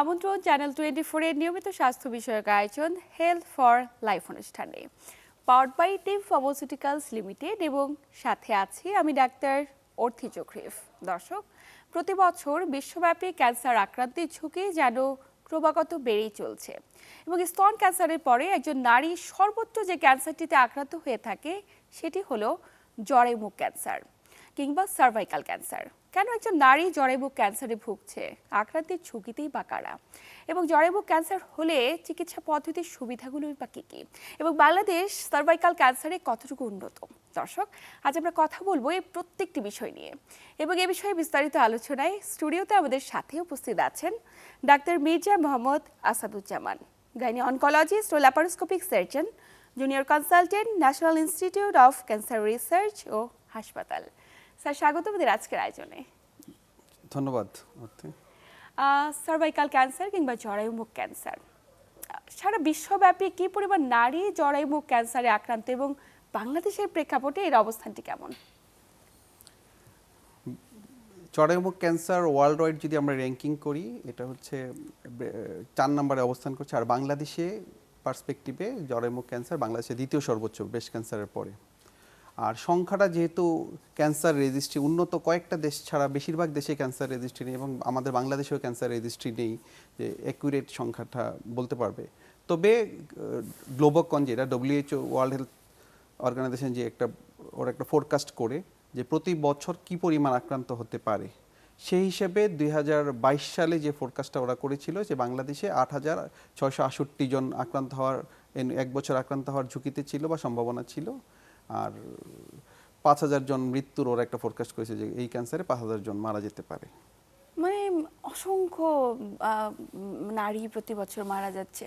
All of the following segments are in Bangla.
আমন্ত্রণ চ্যানেল টোয়েন্টি ফোরের নিয়মিত স্বাস্থ্য বিষয়ক আয়োজন হেলথ ফর লাইফ অনুষ্ঠানে। Power by team pharmaceuticals limited এবং সাথে আছি আমি ডাক্তার অর্থি চক্রিফ। দর্শক, প্রতি বছর বিশ্বব্যাপী ক্যান্সার আক্রান্তের ঝুঁকি যেন ক্রমাগত বেড়েই চলছে এবং স্তন ক্যান্সারের পরে একজন নারী সর্বোচ্চ যে ক্যান্সারটিতে আক্রান্ত হয়ে থাকে, সেটি হলো জ্বরে মুখ ক্যান্সার। কিংবা সার্ভাইকাল ক্যান্সার কেন একজন নারী জরায়ুমুখ ক্যান্সারে ভুগছে? আক্রান্তের ঝুঁকিতেই বা কারা? এবং জরায়ুমুখ ক্যান্সার হলে চিকিৎসা পদ্ধতির সুবিধাগুলোই বা কী কী? এবং বাংলাদেশ সার্ভাইকাল ক্যান্সারে কতটুকু উন্নত? দর্শক, আজ আমরা কথা বলব এই প্রত্যেকটি বিষয় নিয়ে। এবং এ বিষয়ে বিস্তারিত আলোচনায় স্টুডিওতে আমাদের সাথে উপস্থিত আছেন doctor Mirza Mohammad Asaduzzaman gynae oncologist O laparoscopic surgeon junior consultant national institute of cancer research ও হাসপাতাল। স্যার স্বাগত আমাদের আজকের আয়োজনে। ধন্যবাদ সার্ভাইকাল ক্যান্সার কিংবা জরায়ুমুখ ক্যান্সার। সারা বিশ্বব্যাপী কি পরিমাণ নারী জরায়ুমুখ ক্যান্সারে আক্রান্ত এবং বাংলাদেশের প্রেক্ষাপটে এর অবস্থানটি কেমন? চড়াইমুখ ক্যান্সার ওয়ার্ল্ড ওয়াইড যদি আমরা র্যাঙ্কিং করি এটা হচ্ছে চার নম্বরে অবস্থান করছে। আর বাংলাদেশে পার্সপেক্টিভে জরায়ুমুখ ক্যান্সার বাংলাদেশে দ্বিতীয় সর্বোচ্চ ব্রেস্ট ক্যান্সারের পরে। আর সংখ্যাটা যেহেতু ক্যান্সার রেজিস্ট্রি, উন্নত কয়েকটা দেশ ছাড়া বেশিরভাগ দেশে ক্যান্সার রেজিস্ট্রি নেই এবং আমাদের বাংলাদেশেও ক্যান্সার রেজিস্ট্রি নেই যে অ্যাকুরেট সংখ্যাটা বলতে পারবে। তবে গ্লোবকন যেটা ডব্লিউএইচও ওয়ার্ল্ড হেলথ অর্গানাইজেশন যে একটা, ওরা একটা ফোরকাস্ট করে যে প্রতি বছর কি পরিমাণ আক্রান্ত হতে পারে। সেই হিসেবে দুই হাজার বাইশ সালে যে ফোরকাস্টটা ওরা করেছিল যে বাংলাদেশে আট হাজার ছয়শো জন আক্রান্ত হওয়ার, এক বছর আক্রান্ত হওয়ার ঝুঁকিতে ছিল বা সম্ভাবনা ছিল। আর পাঁচ হাজার জন মৃত্যুর ওরা একটা ফোরকাস্ট করেছে যে এই ক্যান্সারে পাঁচ হাজার জন মারা যেতে পারে। মানে অসংখ্য নারী প্রতি বছর মারা যাচ্ছে।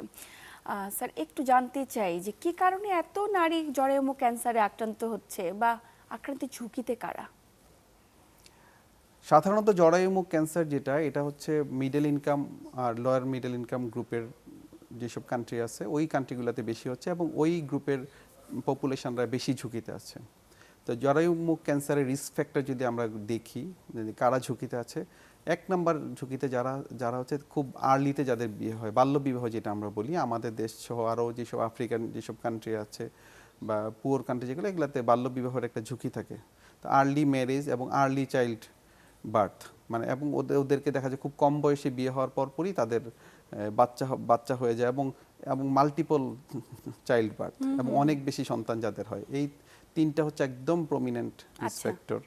স্যার একটু জানতে চাই যে কি কারণে এত নারী জরায়ুমুখ ক্যান্সারে আক্রান্ত হচ্ছে বা আক্রান্তের ঝুঁকিতে কারা? সাধারণত জরায়ুমুখ ক্যান্সার যেটা এটা হচ্ছে মিডল ইনকাম আর লোয়ার মিডল ইনকাম গ্রুপের যেসব কান্ট্রি আছে ওই কান্ট্রিগুলোতে বেশি হচ্ছে এবং ওই গ্রুপের পপুলেশনরা বেশি ঝুঁকিতে আছে। তো জরায়ুমুখ ক্যান্সারের রিস্ক ফ্যাক্টর যদি আমরা দেখি কারা ঝুঁকিতে আছে, এক নম্বর ঝুঁকিতে যারা যারা হচ্ছে খুব আর্লিতে যাদের বিয়ে হয়, বাল্য বিবাহ যেটা আমরা বলি, আমাদের দেশ সহ আরও যেসব আফ্রিকান যেসব কান্ট্রি আছে বা পুয়ার কান্ট্রি যেগুলো, এগুলোতে বাল্য বিবাহের একটা ঝুঁকি থাকে। তো আর্লি ম্যারেজ এবং আর্লি চাইল্ড বার্থ মানে এবং ওদের, ওদেরকে দেখা যায় খুব কম বয়সে বিয়ে হওয়ার পরপরই তাদের বাচ্চা বাচ্চা হয়ে যায় এবং এবং মাল্টিপল চাইল্ড বার্থ এবং অনেক বেশি সন্তান যাদের হয়। এই তিনটা হচ্ছে একদম প্রমিনেন্ট রিস্ক ফ্যাক্টর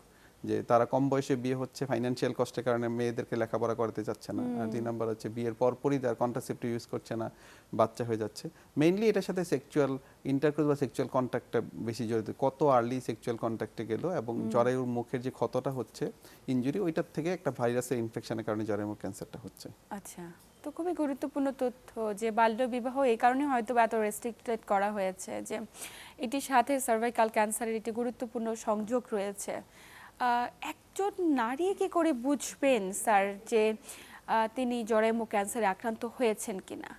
যে তারা কম বয়সে বিয়ে হচ্ছে ফাইন্যান্সিয়াল কষ্টের কারণে মেয়েদেরকে লেখাপড়া করাতে যাচ্ছে না। আর দুই নম্বর হচ্ছে বিয়ের পরপরই তার কন্ট্রাসেপ্টিভ ইউজ করছে না বাচ্চা হয়ে যাচ্ছে। মেইনলি এটার সাথে সেক্সুয়াল ইন্টারকোর্স বা সেক্সুয়াল কন্ট্যাক্টটা বেশি জড়িত। কত আর্লি সেক্সুয়াল কন্ট্যাক্টে গেল এবং জরায়ুর মুখের যে ক্ষতটা হচ্ছে ইনজুরি ওইটার থেকে একটা ভাইরাসের ইনফেকশনের কারণে জরায়ু মুখ ক্যান্সারটা হচ্ছে। আচ্ছা তো খুবই গুরুত্বপূর্ণ তথ্য যে বাল্য বিবাহ এই কারণে হয়তো এত রেস্ট্রিক্টেড করা হয়েছে যে এটির সাথে সার্ভাইকাল ক্যান্সারের একটি গুরুত্বপূর্ণ সংযোগ রয়েছে। একজন নারী কি করে বুঝবেন স্যার যে তিনি জরায়ুমুখ ক্যান্সারে আক্রান্ত হয়েছেন কিনা?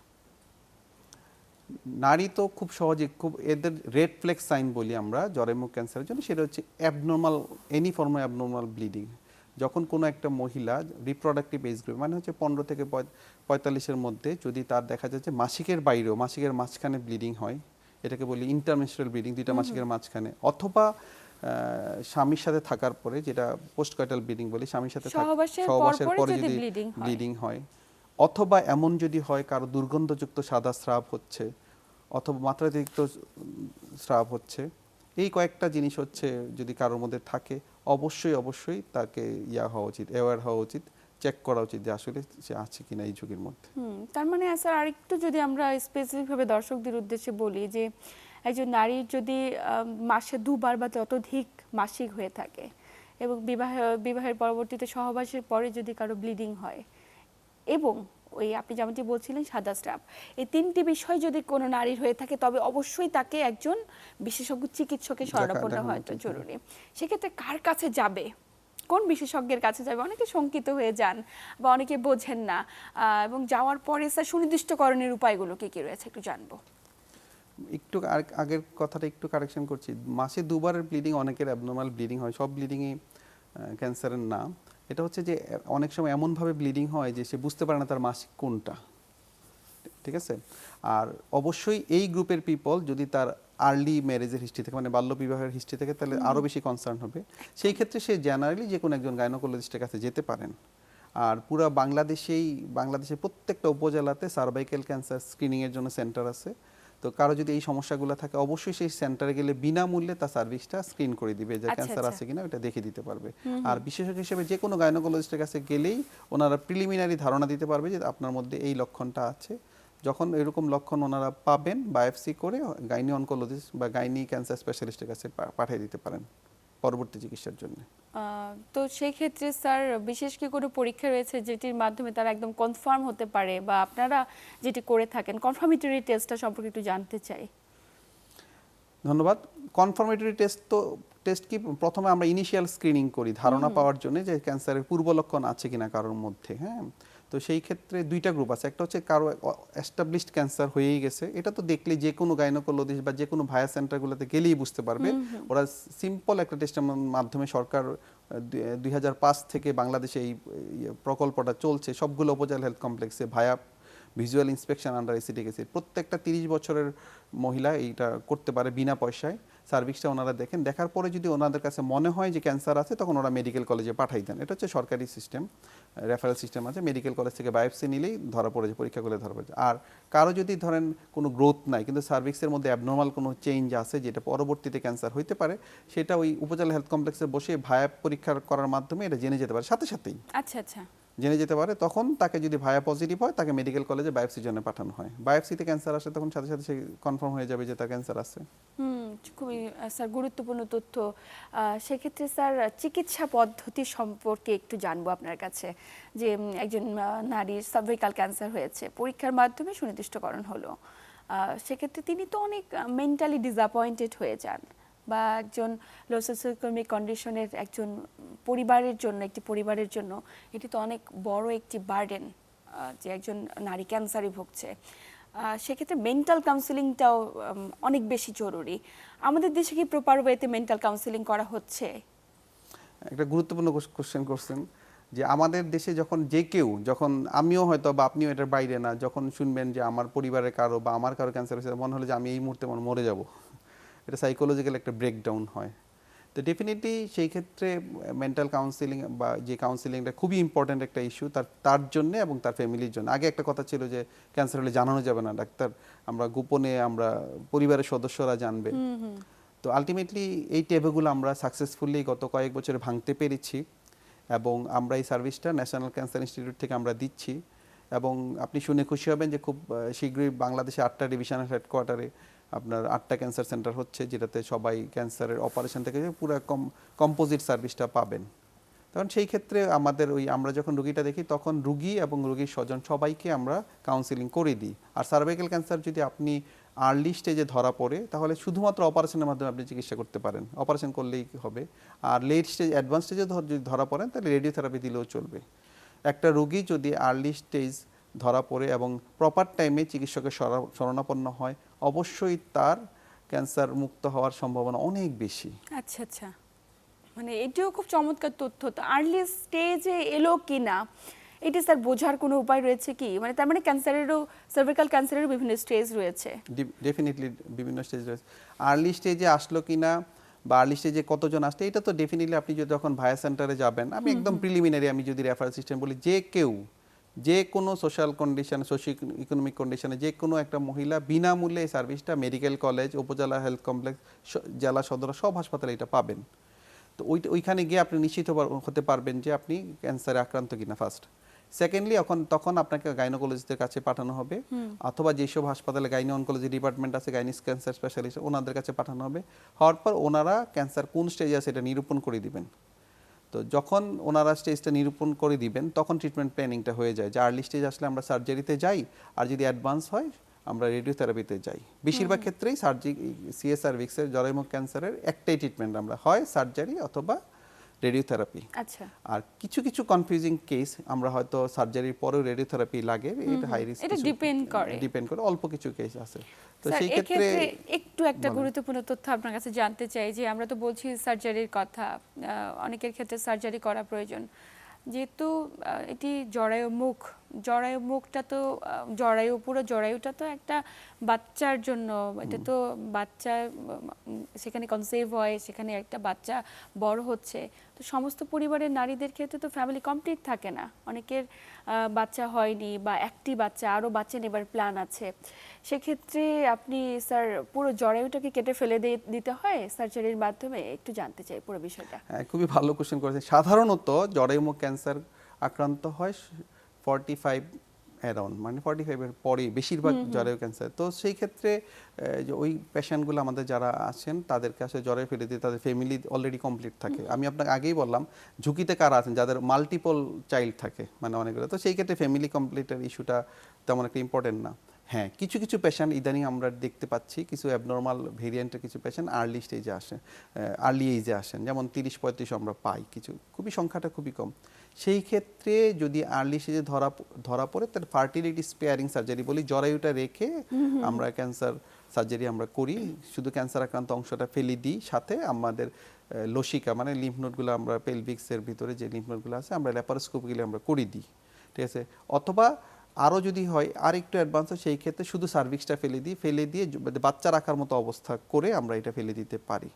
নারী তো খুব সহজে খুব এদের রেড ফ্লেক্স সাইন বলি আমরা জরায়ুমুখ ক্যান্সারের জন্য সেটা হচ্ছে abnormal any form abnormal bleeding যখন কোনো একটা মহিলা রিপ্রোডাক্টিভ এজ গ্রুপ মানে হচ্ছে পনেরো থেকে পঁয়- পঁয়তাল্লিশের মধ্যে যদি তার দেখা যাচ্ছে মাসিকের বাইরেও মাসিকের মাঝখানে ব্লিডিং হয় এটাকে বলি ইন্টারমেস্ট্রাল ব্লিডিং দুইটা মাসিকের মাঝখানে অথবা স্বামীর সাথে থাকার পরে যেটা পোস্ট কয়টাল ব্লিডিং বলি স্বামীর সাথে সহবাসের পরে যদি। ব্লিডিং হয় অথবা এমন যদি হয় কারও দুর্গন্ধযুক্ত সাদা স্রাব হচ্ছে অথবা মাত্রাতিরিক্ত স্রাব হচ্ছে এই কয়েকটা জিনিস হচ্ছে যদি কারোর মধ্যে থাকে অবশ্যই অবশ্যই তাকে ইয়া হওয়া উচিত অ্যাওয়ার হওয়া উচিত চেক করা উচিত যে আসলে সে আছে কিনা এই ঝুঁকির মধ্যে তার মানে স্যার আরেকটু যদি আমরা স্পেসিফিকভাবে দর্শকদের উদ্দেশ্যে বলি যে একজন নারীর যদি মাসে দুবার বা ততোধিক মাসিক হয়ে থাকে এবং বিবাহ বিবাহের পরবর্তীতে সহবাসের পরে যদি কারও ব্লিডিং হয় এবং ওই আপনি যেমনটি বলছিলেন সাদা স্রাব এই তিনটি বিষয় যদি কোনো নারীর হয়ে থাকে তবে অবশ্যই তাকে একজন বিশেষজ্ঞ চিকিৎসকের শরণাপন্ন হয়তো হ্যাঁ। জরুরি। সেক্ষেত্রে কার কাছে যাবে? কোন বিশেষজ্ঞের কাছে যাবে? অনেকে শঙ্কিত হয়ে যান বা অনেকে বোঝেন না। এবং যাওয়ার পরে স্যার সুনির্দিষ্টকরণের উপায়গুলো কি কি রয়েছে একটু জানব। একটু আগের কথাটা একটু কারেকশন করছি। মাসে দুবারের ব্লিডিং অনেকের অ্যাবনর্মাল ব্লিডিং হয় সব ব্লিডিংই ক্যান্সারের না এটা হচ্ছে যে অনেক সময় এমনভাবে ব্লিডিং হয় যে সে বুঝতে পারে না তার মাসিক কোনটা। ঠিক আছে? আর অবশ্যই এই গ্রুপের পিপল যদি তার আর্লি ম্যারেজের হিস্ট্রি থেকে মানে বাল্য বিবাহের হিস্ট্রি থেকে তাহলে আরও বেশি কনসার্ন হবে। সেই ক্ষেত্রে সে জেনারেলি যে কোনো একজন গাইনোকোলজিস্টের কাছে যেতে পারেন। আর পুরা বাংলাদেশেই বাংলাদেশের প্রত্যেকটা উপজেলাতে সার্ভাইকেল ক্যান্সার স্ক্রিনিংয়ের জন্য সেন্টার আছে। তো কারও যদি এই সমস্যাগুলো থাকে অবশ্যই সেই সেন্টারে গেলে বিনামূল্যে তার সার্ভিসটা স্ক্রিন করে দিবে যে আচ্ছা, ক্যান্সার আচ্ছা। আছে কিনা ওটা দেখে দিতে পারবে। আর বিশেষজ্ঞ হিসেবে যে কোনো গাইনোকোলজিস্টের কাছে গেলেই ওনারা প্রিলিমিনারি ধারণা দিতে পারবে যে আপনার মধ্যে এই লক্ষণটা আছে। যখন এরকম লক্ষণ ওনারা পাবেন বায়োপসি করে গাইনি অনকোলজিস্ট বা গাইনি ক্যান্সার স্পেশালিস্টের কাছে পাঠিয়ে দিতে পারেন পরবর্তী চিকিৎসার জন্য। তো সেই ক্ষেত্রে স্যার বিশেষ কি কোনো পরীক্ষা রয়েছে যেটির মাধ্যমে তারা একদম কনফার্ম হতে পারে বা আপনারা যেটি করে থাকেন কনফার্মেটরি টেস্টটা সম্পর্কে একটু জানতে চাই। ধন্যবাদ। কনফার্মেটরি টেস্ট তো টেস্ট কি প্রথমে আমরা ইনিশিয়াল স্ক্রিনিং করি ধারণা পাওয়ার জন্য যে ক্যান্সারের পূর্ব লক্ষণ আছে কিনা কারোর মধ্যে হ্যাঁ? তো সেই ক্ষেত্রে দুইটা গ্রুপ আছে। একটা হচ্ছে কারও এস্টাবলিশড ক্যান্সার হয়েই গেছে। এটা তো দেখলে যে কোনো গাইনোকোলজিস্ট বা যে কোনো ভায়া সেন্টারগুলোতে গেলেই বুঝতে পারবে। ওরা সিম্পল একটা টেস্টের মাধ্যমে সরকার দুই হাজার পাঁচ থেকে বাংলাদেশে এই প্রকল্পটা চলছে। সবগুলো উপজেলা হেলথ কমপ্লেক্সে ভায়া ভিজুয়াল ইন্সপেকশন আন্ডার এসিটিকেসি প্রত্যেকটা তিরিশ বছরের মহিলা এইটা করতে পারে বিনা পয়সায়। সার্ভিসটা ওনারা দেখেন। দেখার পরে যদি ওনাদের কাছে মনে হয় যে ক্যান্সার আছে, তখন ওরা মেডিকেল কলেজে পাঠাই দেন। এটা হচ্ছে সরকারি সিস্টেম রেফারেল সিস্টেম আছে। মেডিকেল কলেজ থেকে বায়োপসি নিলেই ধরা পড়ে যায় পরীক্ষা করলে ধরা পড়ে আর কারও যদি ধরেন কোনো গ্রোথ নাই, কিন্তু সার্ভিক্সের মধ্যে অ্যাবনর্মাল কোনো চেঞ্জ আছে, যেটা পরবর্তীতে ক্যান্সার হইতে পারে, সেটা ওই উপজেলা হেলথ কমপ্লেক্সে বসে ভায়া পরীক্ষা করার মাধ্যমে এটা জেনে যেতে পারে। সাথে সাথেই। আচ্ছা আচ্ছা। জেনে যেতে পারে, তখন তাকে যদি ভায়া পজিটিভ হয়, তাকে মেডিকেল কলেজে বায়োপসির জন্য পাঠানো হয়। বায়োপসিতে ক্যান্সার আসে, তখন সাথে সাথে সে কনফার্ম হয়ে যাবে যে তার ক্যান্সার আছে। হুম, খুবই স্যার, গুরুত্বপূর্ণ তথ্য। সেক্ষেত্রে স্যার, চিকিৎসা পদ্ধতি সম্পর্কে একটু জানব আপনার কাছে। যে একজন নারীর সার্ভাইকাল ক্যান্সার হয়েছে, পরীক্ষার মাধ্যমে সুনির্দিষ্টকরণ হলো। সেক্ষেত্রে তিনি তো অনেক মেন্টালি ডিসঅ্যাপয়েন্টেড হয়ে যান। বা একজন লো সোসিওইকনমিক কন্ডিশনের একজন পরিবারের জন্য, একটি পরিবারের জন্য, এটি তো অনেক বড় একটি বার্ডেন যে একজন নারী ক্যান্সারে ভুগছে। সেক্ষেত্রে মেন্টাল কাউন্সিলিংটাও অনেক বেশি জরুরি। আমাদের দেশে কি প্রপার ওয়েতে মেন্টাল কাউন্সিলিং করা হচ্ছে? একটা গুরুত্বপূর্ণ কোশ্চেন করছেন, যে আমাদের দেশে যখন যে কেউ, যখন আমিও হয়তো বা আপনিও এটার বাইরে না, যখন শুনবেন যে আমার পরিবারের কারও বা আমার কারও ক্যান্সার হয়েছে, মনে হলো যে আমি এই মুহূর্তে মনে মরে যাব। এটা সাইকোলজিক্যাল একটা ব্রেকডাউন হয়। তো ডেফিনেটলি সেই ক্ষেত্রে মেন্টাল কাউন্সিলিং বা যে কাউন্সিলিংটা খুবই ইম্পর্ট্যান্ট একটা ইস্যু তার তার জন্য এবং তার ফ্যামিলির জন্য। আগে একটা কথা ছিল যে ক্যান্সার হলে জানানো যাবে না ডাক্তার আমরা গোপনে আমরা পরিবারের সদস্যরা জানবে। তো আলটিমেটলি এই টেবেগুলো আমরা সাকসেসফুলি গত কয়েক বছরে ভাঙতে পেরেছি এবং আমরা এই সার্ভিসটা ন্যাশনাল ক্যান্সার ইনস্টিটিউট থেকে আমরা দিচ্ছি এবং আপনি শুনে খুশি হবেন যে খুব শীঘ্রই বাংলাদেশে আটটা ডিভিশনাল হেডকোয়ার্টারে আপনার আটটা ক্যান্সার সেন্টার হচ্ছে, যেটাতে সবাই ক্যান্সারের অপারেশন থেকে পুরো কম কম্পোজিট সার্ভিসটা পাবেন। তখন সেই ক্ষেত্রে আমাদের ওই, আমরা যখন রুগীটা দেখি, তখন রুগী এবং রুগীর স্বজন সবাইকে আমরা কাউন্সিলিং করে দিই। আর সার্ভাইকেল ক্যান্সার যদি আপনি আর্লি স্টেজে ধরা পড়ে, তাহলে শুধুমাত্র অপারেশনের মাধ্যমে আপনি চিকিৎসা করতে পারেন। অপারেশন করলেই হবে। আর লেট স্টেজ অ্যাডভান্স স্টেজে যদি ধরা পড়েন, তাহলে রেডিওথেরাপি দিলেও চলবে। একটা রুগী যদি আর্লি স্টেজ ধরা পড়ে এবং প্রপার টাইমে চিকিৎসকের শরণাপন্ন হয় অবশ্যই তার ক্যান্সার মুক্ত হওয়ার সম্ভাবনা অনেক বেশি। আচ্ছা আচ্ছা। মানে এটিও খুব চমৎকার তথ্য। তো আর্লি স্টেজে এলো কি না এটি স্যার বোঝার কোনো উপায় রয়েছে কি? মানে তার মানে ক্যান্সারেরও সার্ভিকাল ক্যান্সারেরও বিভিন্ন স্টেজ রয়েছে। ডেফিনেটলি বিভিন্ন স্টেজ রয়েছে। আর্লি স্টেজে আসলো কিনা বা আর্লি স্টেজে কতজন আসছে এটা তো ডেফিনেটলি আপনি যদি যখন ভায়া সেন্টারে যাবেন আমি একদম প্রিলিমিনারি আমি যদি রেফারেল সিস্টেম বলি যে কেউ যে কোনো সোশ্যাল কন্ডিশন সোশিও ইকোনমিক কন্ডিশনে যে কোনো একটা মহিলা বিনামূল্যে এই সার্ভিসটা medical college upazila health complex জেলা সদর সব হাসপাতালে এটা পাবেন। তো ওই ওইখানে গিয়ে আপনি নিশ্চিত হতে পারবেন যে আপনি ক্যান্সারে আক্রান্ত কিনা ফার্স্ট সেকেন্ডলি এখন তখন আপনাকে গাইনোকোলজিস্টের কাছে পাঠানো হবে। অথবা যেসব হাসপাতালে গাইনি অনকোলজি ডিপার্টমেন্ট আছে গাইনিস ক্যান্সার স্পেশালিস্ট ওনাদের কাছে পাঠানো হবে। হওয়ার পর ওনারা ক্যান্সার কোন স্টেজে আছে এটা নিরূপণ করে দিবেন। তো যখন ওনারা স্টেজটা নিরূপণ করে দিবেন তখন ট্রিটমেন্ট প্ল্যানিংটা হয়ে যায় যে আর্লি স্টেজ আসলে আমরা সার্জারিতে যাই আর যদি অ্যাডভান্স হয় আমরা রেডিওথেরাপিতে যাই। বেশিরভাগ ক্ষেত্রেই সার্জি সিএস ভিক্সের জরায়ুমুখ ক্যান্সারের একটাই ট্রিটমেন্ট আমরা হয় সার্জারি অথবা রেডিওথেরাপি আচ্ছা। আর কিছু কিছু কনফিউজিং কেস আমরা হয়তো সার্জারির পরেও রেডিওথেরাপি লাগে এটা হাই রিস্ক এটা ডিপেন্ড করে। ডিপেন্ড করে অল্প কিছু কেস আছে। তো সেই ক্ষেত্রে একটু একটা গুরুত্বপূর্ণ তথ্য আপনার কাছে জানতে চাই যে আমরা তো বলছি সার্জারির কথা অনেকের ক্ষেত্রে সার্জারি করা প্রয়োজন। যেহেতু এটি জরায়ু মুখ জরায়ু মুখটা তো জরায়ু পুরো জরায়ুটা তো একটা বাচ্চার জন্য। এটা তো বাচ্চা সেখানে কনসেভ হয় সেখানে একটা বাচ্চা বড় হচ্ছে। তো সমস্ত পরিবারের নারীদের ক্ষেত্রে তো ফ্যামিলি কমপ্লিট থাকে না। অনেকের বাচ্চা হয়নি বা একটি বাচ্চা আরও বাচ্চা নেবার প্ল্যান আছে। সেক্ষেত্রে আপনি স্যার পুরো জরায়ুটাকে কেটে ফেলে দিতে হয় সার্জারির মাধ্যমে? একটু জানতে চাই পুরো বিষয়টা। হ্যাঁ খুবই ভালো কোশ্চেন করেছেন। সাধারণত জরায়ুমুখ ক্যান্সার আক্রান্ত হয় ফর্টি ফাইভ অ্যারাউন্ড মানে ফর্টি ফাইভের পরে বেশিরভাগ জরায়ু ক্যান্সার তো সেই ক্ষেত্রে যে ওই পেশেন্টগুলো আমাদের যারা আছেন তাদেরকে আসলে জরায়ু ফেলে দিয়ে তাদের ফ্যামিলি অলরেডি কমপ্লিট থাকে। আমি আপনাকে আগেই বললাম ঝুঁকিতে কারা আছেন? যাদের মাল্টিপল চাইল্ড থাকে মানে অনেকগুলো। তো সেই ক্ষেত্রে ফ্যামিলি কমপ্লিটের ইস্যুটা তেমন একটা ইম্পর্টেন্ট না। হ্যাঁ কিছু কিছু পেশেন্ট ইদানিং আমরা দেখতে পাচ্ছি কিছু অ্যাবনর্মাল ভেরিয়েন্টের কিছু পেশেন্ট আর্লি স্টেজে আসেন আর্লি এইজে আসেন। যেমন তিরিশ পঁয়ত্রিশ আমরা পাই কিছু খুবই সংখ্যাটা খুবই কম। সেই ক্ষেত্রে যদি আর্লি স্টেজে ধরা ধরা পড়ে তাহলে ফার্টিলিটি স্পেয়ারিং সার্জারি বলি জরায়ুটা রেখে আমরা ক্যান্সার সার্জারি আমরা করি। শুধু ক্যান্সার আক্রান্ত অংশটা ফেলে দিই। সাথে আমাদের লসিকা মানে লিম্ফ নোটগুলো আমরা পেলভিক্সের ভিতরে যে লিম্ফ নোটগুলো আছে আমরা ল্যাপারোস্কোপিগুলো আমরা করে দিই। ঠিক আছে? অথবা আরও যদি হয় আর একটু অ্যাডভান্স হয় সেই ক্ষেত্রে শুধু সার্ভিক্সটা ফেলে দিই। ফেলে দিয়ে মানে বাচ্চা রাখার মতো অবস্থা করে আমরা এটা ফেলে দিতে পারি।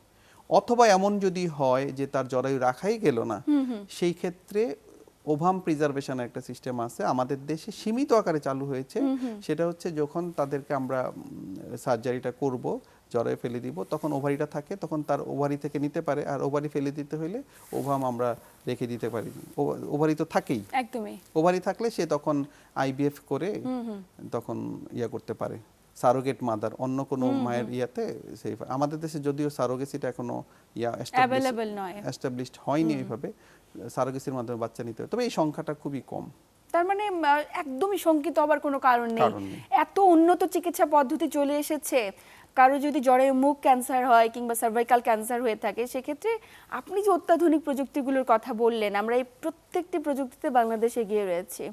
অথবা এমন যদি হয় যে তার জরায়ু রাখাই গেল না সেই ক্ষেত্রে ওভাম প্রিজার্ভেশনের একটা সিস্টেম আছে। আমাদের দেশে সীমিত আকারে চালু হয়েছে। সেটা হচ্ছে যখন তাদেরকে আমরা সার্জারিটা করব জরায়ু ফেলে দিব তখন ওভারিটা থাকে তখন তার ওভারি থেকে নিতে পারে। আর ওভারি ফেলে দিতে হলে ওভাম আমরা রেখে দিতে পারি। ওভারি তো থাকেই। একদমই। ওভারি থাকলে সে তখন আইবিএফ করে তখন ইয়া করতে পারে। সারোগেট মাদার অন্য কোনো মায়ের ইয়াতে সেই আমাদের দেশে যদিও সারোগেসিটা এখনও ইয়া অ্যাভেলেবল নয়। এস্টাবলিশড হয়নি ওইভাবে সারোগেসির মাধ্যমে বাচ্চা নিতে তবে এই সংখ্যাটা খুবই কম। তার মানে একদমই শঙ্কিত হবার কোনো কারণ নেই। এত উন্নত চিকিৎসা পদ্ধতি চলে এসেছে। কারও যদি জ্বরের মুখ ক্যান্সার হয় কিংবা সার্ভাইকাল ক্যান্সার হয়ে থাকে সেক্ষেত্রে আপনি যে অত্যাধুনিক প্রযুক্তিগুলোর কথা বললেন আমরা এই প্রত্যেকটি প্রযুক্তিতে বাংলাদেশে এগিয়ে রয়েছি।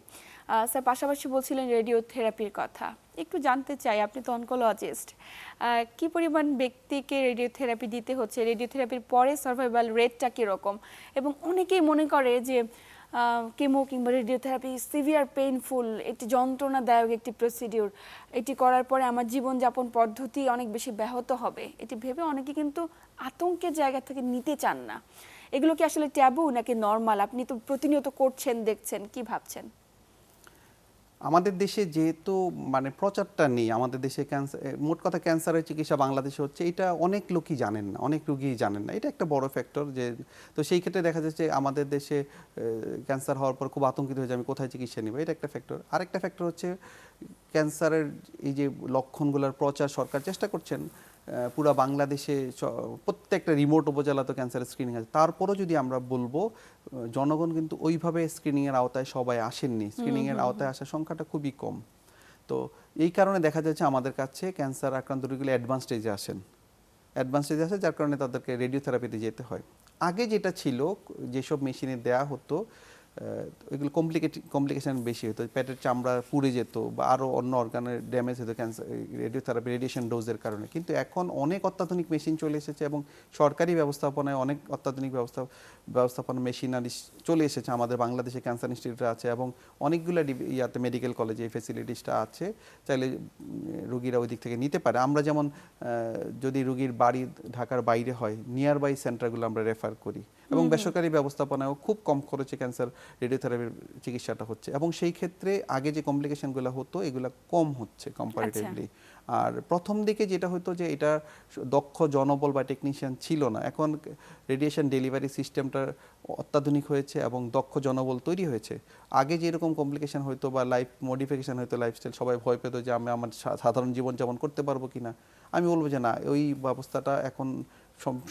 স্যার, পাশাপাশি বলছিলেন রেডিও থেরাপির কথা। একটু জানতে চাই, আপনি তো অনকোলজিস্ট কি পরিমাণ ব্যক্তিকে রেডিও থেরাপি দিতে হচ্ছে? রেডিও থেরাপির পরে সার্ভাইভাল রেটটা কীরকম? এবং অনেকেই মনে করে যে কেমো কিংবা রেডিওথেরাপি সিভিয়ার পেইনফুল একটি যন্ত্রণাদায়ক একটি প্রসিডিউর এটি করার পরে আমার জীবনযাপন পদ্ধতি অনেক বেশি ব্যাহত হবে। এটি ভেবে অনেকে কিন্তু আতঙ্কের জায়গা থেকে নিতে চান না। এগুলো কি আসলে ট্যাবু নাকি নর্মাল আপনি তো প্রতিনিয়ত করছেন, দেখছেন, কি ভাবছেন? আমাদের দেশে যেহেতু মানে প্রচারটা নেই, আমাদের দেশে ক্যান্সার মোট কথা ক্যান্সারের চিকিৎসা বাংলাদেশে হচ্ছে, এটা অনেক লোকই জানেন না, অনেক রোগীই জানেন না। এটা একটা বড় ফ্যাক্টর যে, তো সেই ক্ষেত্রে দেখা যাচ্ছে আমাদের দেশে ক্যান্সার হওয়ার পর খুব আতঙ্কিত হয়ে যায় আমি কোথায় চিকিৎসা নিব, এটা একটা ফ্যাক্টর আরেকটা ফ্যাক্টর হচ্ছে ক্যান্সারের এই যে লক্ষণগুলোর প্রচার সরকার চেষ্টা করছেন পুরা বাংলাদেশে প্রত্যেকটা রিমোট উপজেলা তো ক্যান্সার স্ক্রিনিং আছে। তারপরও যদি আমরা বলব জনগণ কিন্তু ওইভাবে স্ক্রিনিংয়ের আওতায় সবাই আসেননি। স্ক্রিনিংয়ের আওতায় আসার সংখ্যাটা খুবই কম। তো এই কারণে দেখা যাচ্ছে আমাদের কাছে ক্যান্সার আক্রান্ত রোগীগুলো অ্যাডভান্স স্টেজে আসেন। অ্যাডভান্স স্টেজে আসে যার কারণে তাদেরকে রেডিওথেরাপিতে যেতে হয়। আগে যেটা ছিল যেসব মেশিনে দেয়া হতো এগুলো কমপ্লিকেট কমপ্লিকেশন বেশি হতো পেটের চামড়া পুড়ে যেত বা আরও অন্য অর্গানের ড্যামেজ হতো ক্যান্সার রেডিওথেরাপি রেডিয়েশন ডোজের কারণে। কিন্তু এখন অনেক অত্যাধুনিক মেশিন চলে এসেছে এবং সরকারি ব্যবস্থাপনায় অনেক অত্যাধুনিক ব্যবস্থা, ব্যবস্থাপনা মেশিনারি চলে এসেছে। আমাদের বাংলাদেশে ক্যান্সার ইনস্টিটিউট আছে এবং অনেকগুলো ইয়াতে মেডিকেল কলেজে এই ফেসিলিটিসটা আছে। চাইলে রুগীরা ওই দিক থেকে নিতে পারে। আমরা যেমন যদি রুগীর বাড়ি ঢাকার বাইরে হয় নিয়ার বাই সেন্টারগুলো আমরা রেফার করি। এবং বেসরকারি ব্যবস্থাপনায়ও খুব কম খরচে ক্যান্সার রেডিওথেরাপির চিকিৎসাটা হচ্ছে। এবং সেই ক্ষেত্রে আগে যে কমপ্লিকেশনগুলো হতো এগুলো কম হচ্ছে কম্পারেটিভলি আর প্রথম দিকে যেটা হতো যে এটা দক্ষ জনবল বা টেকনিশিয়ান ছিল না। এখন রেডিয়েশন ডেলিভারি সিস্টেমটা অত্যাধুনিক হয়েছে এবং দক্ষ জনবল তৈরি হয়েছে। আগে যেরকম কমপ্লিকেশন হয়তো বা লাইফ মডিফিকেশন হয়তো লাইফস্টাইল সবাই ভয় পেত যে আমি আমার সাধারণ জীবনযাপন করতে পারব কিনা। আমি বলব যে না ওই ব্যবস্থাটা এখন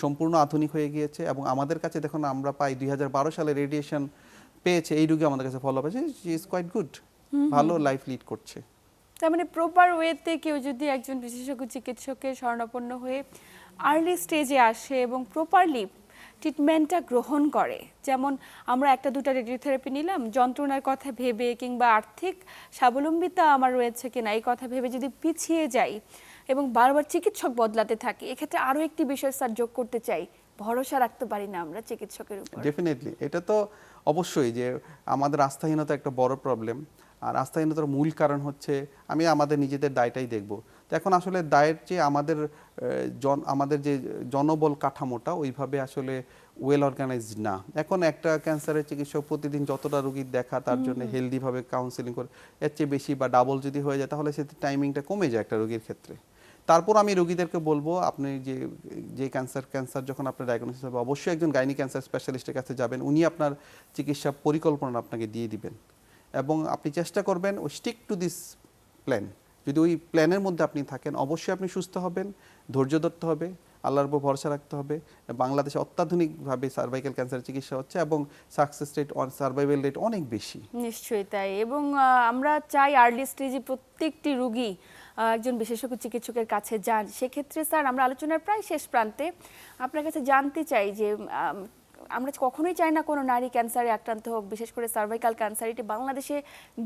সম্পূর্ণ আধুনিক হয়ে গিয়েছে এবং আমাদের কাছে দেখুন আমরা পাই দুই সালে রেডিয়েশন পেয়েছে এই রোগী আমাদের কাছে ফলো পেয়েছে ইজ কোয়াইট গুড ভালো লাইফ লিড করছে। তার মানে প্রপার ওয়েতে কেউ যদি একজন বিশেষজ্ঞ চিকিৎসকের শরণাপন্ন হয়ে আর্লি স্টেজে আসে এবং প্রপারলি ট্রিটমেন্টটা গ্রহণ করে যেমন আমরা একটা দুটা রেডিওথেরাপি নিলাম যন্ত্রণার কথা ভেবে কিংবা আর্থিক স্বাবলম্বিতা আমার রয়েছে কিনা এই কথা ভেবে যদি পিছিয়ে যাই এবং বারবার চিকিৎসক বদলাতে থাকি। এক্ষেত্রে আরও একটি বিষয় স্যার যোগ করতে চাই। ভরসা রাখতে পারি না আমরা চিকিৎসকের উপর। ডেফিনেটলি এটা তো অবশ্যই যে আমাদের আস্থাহীনতা একটা বড় প্রবলেম আর আস্থাহীনতার মূল কারণ হচ্ছে আমি আমাদের নিজেদের দায়টাই দেখব। তো এখন আসলে দায়ের যে আমাদের জন আমাদের যে জনবল কাঠামোটা ওইভাবে আসলে ওয়েল অর্গানাইজড না। এখন একটা ক্যান্সারের চিকিৎসক প্রতিদিন যতটা রোগীর দেখা তার জন্য হেলদিভাবে কাউন্সিলিং করে এর চেয়ে বেশি বা ডাবল যদি হয়ে যায় তাহলে সে টাইমিংটা কমে যায় একটা রোগীর ক্ষেত্রে। তারপর আমি রোগীদেরকে বলব, আপনি যে যে ক্যান্সার ক্যান্সার যখন আপনার ডায়াগনোসিস হবে, অবশ্যই একজন গাইনি ক্যান্সার স্পেশালিস্টের কাছে যাবেন। উনি আপনার চিকিৎসা পরিকল্পনা আপনাকে দিয়ে দিবেন। এবং আপনি চেষ্টা করবেন ও স্টিক টু দিস প্ল্যান যদি ওই প্ল্যানের মধ্যে আপনি থাকেন, অবশ্যই আপনি সুস্থ হবেন, ধৈর্য ধরতে হবে, আল্লাহর উপর ভরসা রাখতে হবে। বাংলাদেশে অত্যাধুনিকভাবে সার্ভাইকাল ক্যান্সার চিকিৎসা হচ্ছে এবং সাকসেস রেট সার্ভাইভাল রেট অনেক বেশি। নিশ্চয়ই তাই। এবং আমরা চাই আর্লি স্টেজে প্রত্যেকটি রোগী একজন বিশেষজ্ঞ চিকিৎসকের কাছে যান। সেক্ষেত্রে স্যার, আমরা আলোচনার প্রায় শেষ প্রান্তে আপনার কাছে জানতে চাই যে আমরা কখনোই চাই না কোনো নারী ক্যান্সারে আক্রান্ত হোক, বিশেষ করে সার্ভাইকাল ক্যান্সার এটি বাংলাদেশে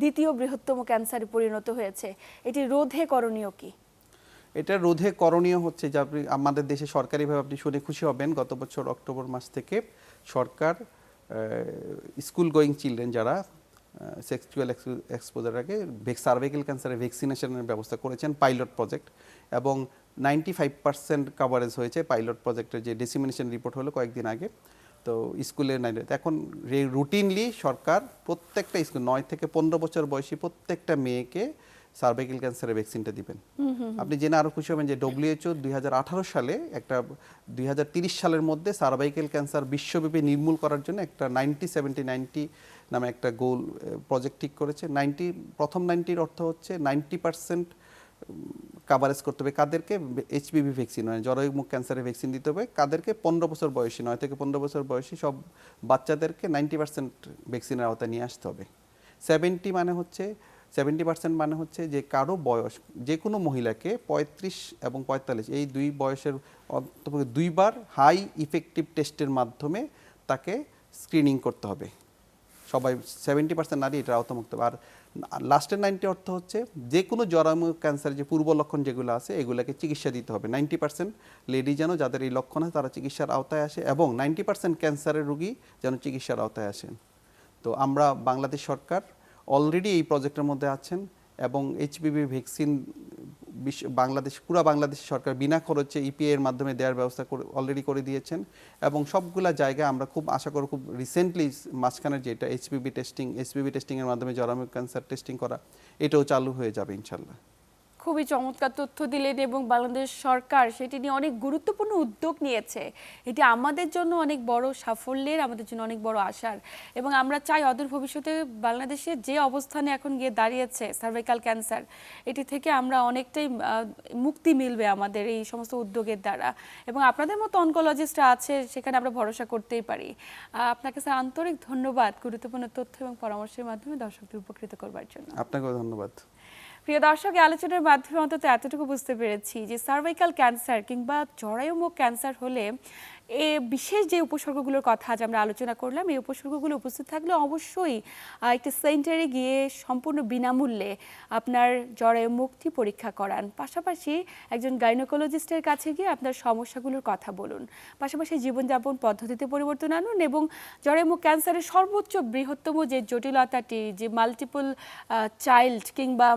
দ্বিতীয় বৃহত্তম ক্যান্সারে পরিণত হয়েছে। এটি রোধে করণীয় কি? এটা রোধে করণীয় হচ্ছে যে, আপনি, আমাদের দেশে সরকারিভাবে আপনি শুনে খুশি হবেন, গত বছর অক্টোবর মাস থেকে সরকার স্কুল গোয়িং চিলড্রেন যারা সেক্সুয়াল এক্সপোজার আগে সার্ভাইকেল ক্যান্সারের ভ্যাকসিনেশনের ব্যবস্থা করেছেন পাইলট প্রজেক্ট এবং নাইনটি ফাইভ পার্সেন্ট কাভারেজ হয়েছে পাইলট প্রজেক্টের যে ডেসিমিনেশন রিপোর্ট হলো কয়েকদিন আগে। তো স্কুলে নাই এখন রুটিনলি সরকার প্রত্যেকটা স্কুল, নয় থেকে পনেরো বছর বয়সী প্রত্যেকটা মেয়েকে সার্ভাইকাল ক্যান্সারের ভ্যাকসিনটা দিবেন। আপনি জেনে আরও খুশি হবেন যে ডব্লিউএইচও দুই সালে একটা দুই সালের মধ্যে সার্ভাইকাল ক্যান্সার বিশ্বব্যাপী নির্মূল করার জন্য একটা নাইনটি সেভেন্টি নাইনটি নামে একটা গোল প্রজেক্ট ঠিক করেছে। নাইনটি প্রথম নাইনটির অর্থ হচ্ছে নাইনটি পার্সেন্ট কাভারেজ করতে হবে। কাদেরকে এইচপিভি ভ্যাকসিন মানে জরায়ুমুখ ক্যান্সারের ভ্যাকসিন দিতে হবে। কাদেরকে পনেরো বছর বয়সী নয় থেকে পনেরো বছর বয়সী সব বাচ্চাদেরকে নাইনটি পার্সেন্ট ভ্যাকসিনের আওতায় নিয়ে আসতে হবে। সেভেন্টি মানে হচ্ছে সেভেন্টি পার্সেন্ট মানে হচ্ছে যে কারও বয়স, যে কোনো মহিলাকে পঁয়ত্রিশ এবং পঁয়তাল্লিশ, এই দুই বয়সের অন্তত দুইবার হাই ইফেক্টিভ টেস্টের মাধ্যমে তাকে স্ক্রিনিং করতে হবে। সবাই সেভেন্টি পার্সেন্ট নারী এটা আওতামুক্ত। আর লাস্টের নাইনটি অর্থ হচ্ছে যে কোনো জরায়ু ক্যান্সার যে পূর্ব লক্ষণ যেগুলো আছে, এগুলোকে চিকিৎসা দিতে হবে। নাইনটি পার্সেন্ট লেডি যেন যাদের এই লক্ষণ আছে তারা চিকিৎসার আওতায় আসে এবং নাইনটি পার্সেন্ট ক্যান্সারের রোগী যেন চিকিৎসার আওতায় আসেন। তো আমরা বাংলাদেশ সরকার অলরেডি এই প্রজেক্টের মধ্যে আছেন এবং এইচপিভি ভ্যাকসিন বাংলাদেশ, পুরা বাংলাদেশ সরকার বিনা খরচে ইপিএ এর মাধ্যমে দেওয়ার ব্যবস্থা করে অলরেডি করে দিয়েছেন এবং সবগুলা জায়গায় আমরা খুব, আশা করি খুব রিসেন্টলি মাঝখানের যেটা এইচপিভি টেস্টিং এইচপিভি টেস্টিংয়ের মাধ্যমে জরামিক ক্যান্সার টেস্টিং করা, এটাও চালু হয়ে যাবে ইনশাল্লাহ। খুবই চমৎকার তথ্য দিলেন এবং বাংলাদেশ সরকার সেটি নিয়ে অনেক গুরুত্বপূর্ণ উদ্যোগ নিয়েছে। এটি আমাদের জন্য অনেক বড় সাফল্যের, আমাদের জন্য অনেক বড় আশার। এবং আমরা চাই অদূর ভবিষ্যতে বাংলাদেশের যে অবস্থানে এখন গিয়ে দাঁড়িয়েছে সার্ভাইকাল ক্যান্সার এটি থেকে আমরা অনেকটাই মুক্তি মিলবে আমাদের এই সমস্ত উদ্যোগের দ্বারা। এবং আপনাদের মতো অনকোলজিস্টরা আছে, সেখানে আমরা ভরসা করতেই পারি। আপনাকে স্যার আন্তরিক ধন্যবাদ গুরুত্বপূর্ণ তথ্য এবং পরামর্শের মাধ্যমে দর্শকদের উপকৃত করবার জন্য। আপনাকেও ধন্যবাদ। প্রিয় দর্শক আলোচনার মাধ্যমে অন্তত এতটুকু বুঝতে পেরেছি যে সার্ভাইকাল ক্যান্সার কিংবা জরায়ুমুখ ক্যান্সার হলে এ বিশেষ যে উপসর্গগুলোর কথা আজ আমরা আলোচনা করলাম, এই উপসর্গগুলো উপস্থিত থাকলে অবশ্যই একটি সেন্টারে গিয়ে সম্পূর্ণ বিনামূল্যে আপনার জ্বরে মুক্তি পরীক্ষা করান। পাশাপাশি একজন গাইনোকোলজিস্টের কাছে গিয়ে আপনার সমস্যাগুলোর কথা বলুন। পাশাপাশি জীবনযাপন পদ্ধতিতে পরিবর্তন আনুন এবং জ্বরে মুখ ক্যান্সারের সর্বোচ্চ বৃহত্তম যে জটিলতাটি, যে মাল্টিপল চাইল্ড কিংবা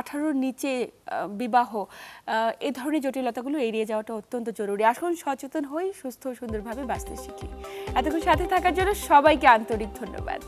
আঠারোর নিচে বিবাহ এ ধরনের জটিলতাগুলো এড়িয়ে যাওয়াটা অত্যন্ত জরুরি। আসুন সচেতন হই, সুস্থ সুন্দরভাবে বাঁচতে শিখি। এতক্ষণ সাথে থাকার জন্য সবাইকে আন্তরিক ধন্যবাদ।